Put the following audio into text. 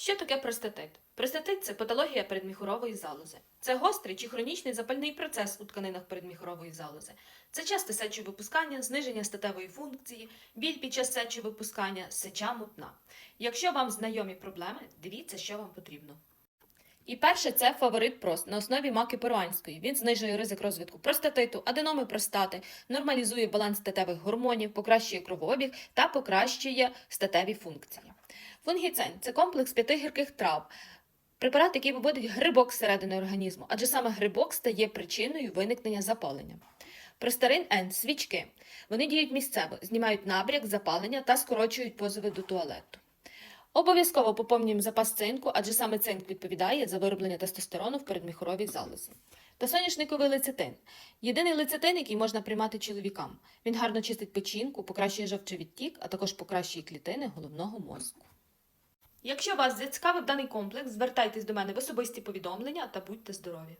Що таке простатит? Простатит це патологія передміхурової залози. Це гострий чи хронічний запальний процес у тканинах передміхурової залози. Це часте сечовипускання, зниження статевої функції, біль під час сечовипускання, сеча мутна. Якщо вам знайомі проблеми, дивіться, що вам потрібно. І перше це фаворит прост на основі маки перуанської. Він знижує ризик розвитку простатиту, аденоми простати, нормалізує баланс статевих гормонів, покращує кровообіг та покращує статеві функції. Фунгіцин це комплекс п'яти гірких трав. Препарат, який виводить грибок зсередини організму, адже саме грибок стає причиною виникнення запалення. Простарин Н свічки. Вони діють місцево, знімають набряк, запалення та скорочують позови до туалету. Обов'язково поповнюємо запас цинку, адже саме цинк відповідає за вироблення тестостерону в передміхоровій залозі. Та соняшниковий лецитин. Єдиний лецитин, який можна приймати чоловікам. Він гарно чистить печінку, покращує жовчовідтік, а також покращує клітини головного мозку. Якщо вас зацікавив даний комплекс, звертайтесь до мене в особисті повідомлення та будьте здорові!